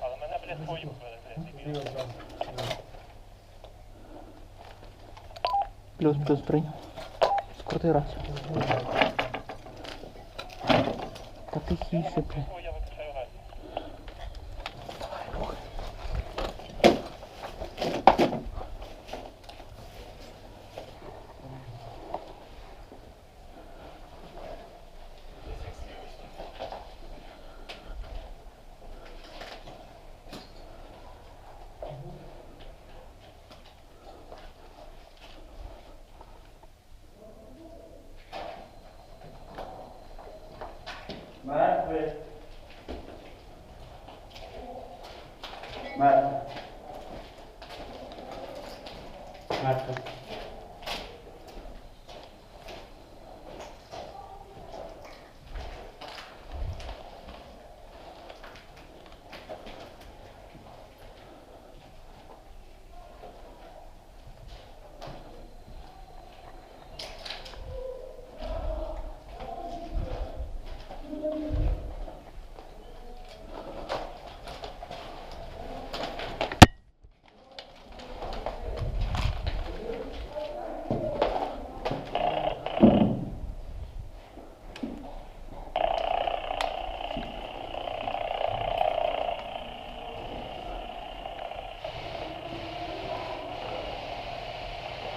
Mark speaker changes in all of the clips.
Speaker 1: Але мене, блядь, твої вбили, блядь.
Speaker 2: Плюс, плюс прийняв. Скрутий раз. Та тихіше, бля.
Speaker 3: Мертвий. Мертвий.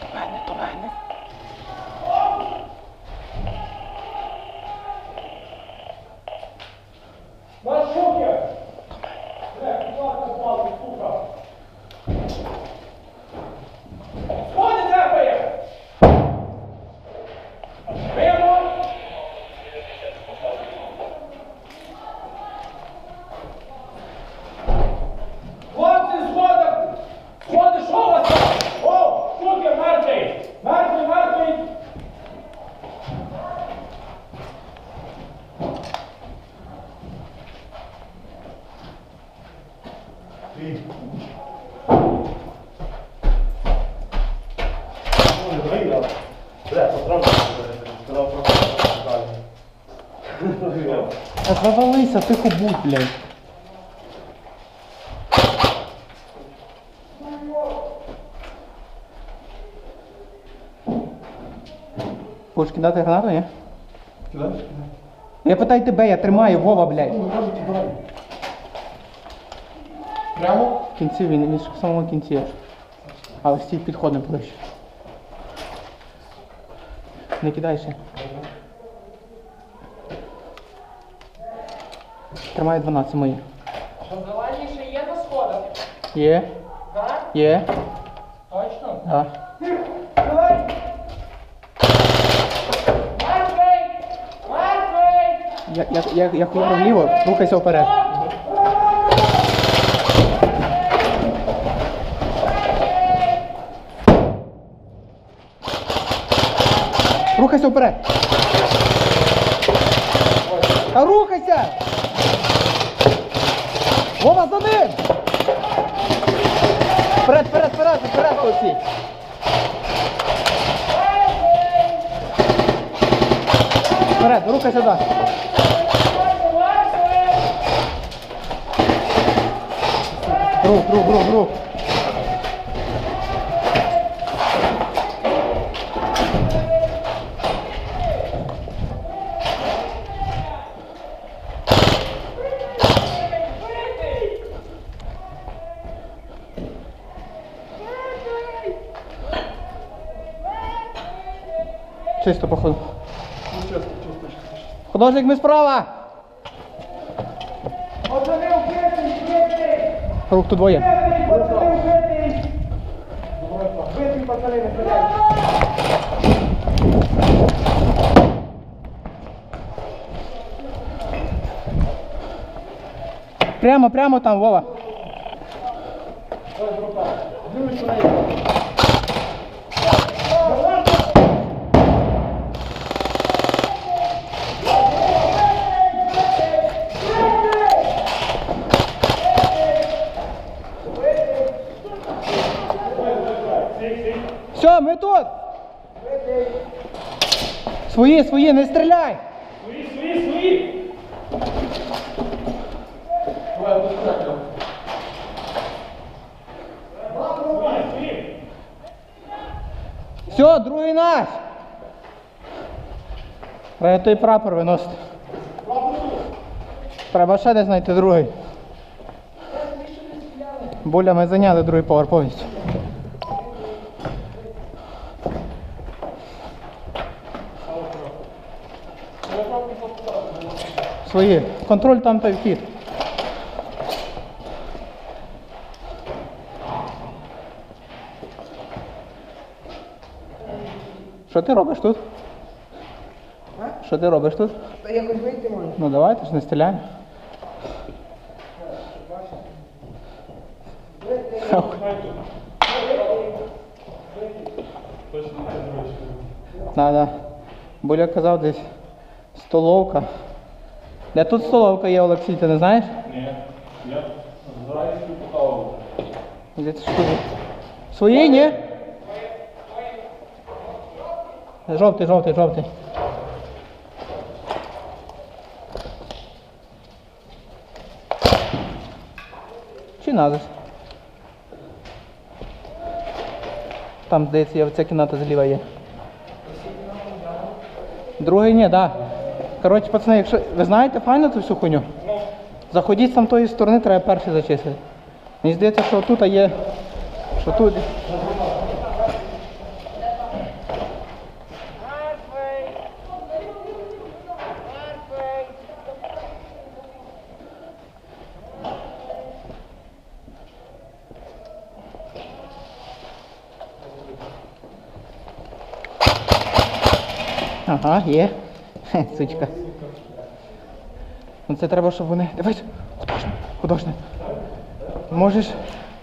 Speaker 2: До мене, до мене.
Speaker 4: Наш шокер! Бля, будь ласка, палки, сука! Сходи тепає! Прямо! Хлопці, сходи! Сходи, що у вас там? О, шокер, мертвий! Мертвий, мертвий!
Speaker 2: Та завалися, тихо будь, блядь. Будеш кидати гранату, ні? Я питаю тебе, я тримаю, Вова, блядь.
Speaker 4: Прямо?
Speaker 2: В кінці він, він в самому кінці. Але стій підходимо ближче. Не кидайся. Тримай 12 мої.
Speaker 4: Зелені ще є на сходах?
Speaker 2: Є?
Speaker 4: Так?
Speaker 2: Є?
Speaker 4: Точно?
Speaker 2: Так.
Speaker 4: Мертвий! Мертвий!
Speaker 2: Я, я, я, я хуярю вліво, рухайся вперед. Рухайся вперед. Та рухайся! Вова, за ним! Вперед, вперед, вперед, вперед, хлопці! Вперед, рухай сюди. Рух, рух, рух, рух. Чисто, походу. Художник, ми справа!
Speaker 4: Пацани, вбитий, вбитий!
Speaker 2: Рух тут двоє.
Speaker 4: Пацани, вбитий! Вбитий, пацани, не стріляйте!
Speaker 2: Прямо, прямо там, Вова. Все, ми тут. Свої, свої, не стріляй!
Speaker 4: Свої, свої, свої!
Speaker 2: Все, другий наш! Треба той прапор виносити. Треба ще десь знайти другий. Буля ми зайняли другий повер повністю. Свої. Контроль там та вхід. Що ти робиш тут? Що ти робиш тут?
Speaker 5: Та якось вийти можна.
Speaker 2: Ну давай, ти ж не стріляй. Да, да. Буля казав десь столовка. Де тут столовка є, Олексій, ти не знаєш?
Speaker 4: Ні. Я зараз покаву.
Speaker 2: Де ти тут? Свої, ні? Жовтий, жовтий, жовтий. Чи надо? Там, здається, є оця кімната зліва є. Другий ні, так. Да. Коротше, пацани, якщо ви знаєте файно цю всю хуйню? Заходіть з там тої сторони, треба перший зачистити. Мені здається, що тут є. Що тут. Ага, є. Хе, сучка. Ну це треба, щоб вони. Дивись, художник, художник. Можеш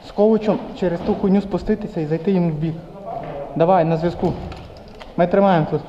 Speaker 2: з ковичом через ту хуйню спуститися і зайти їм в бік. Давай, на зв'язку. Ми тримаємо тут.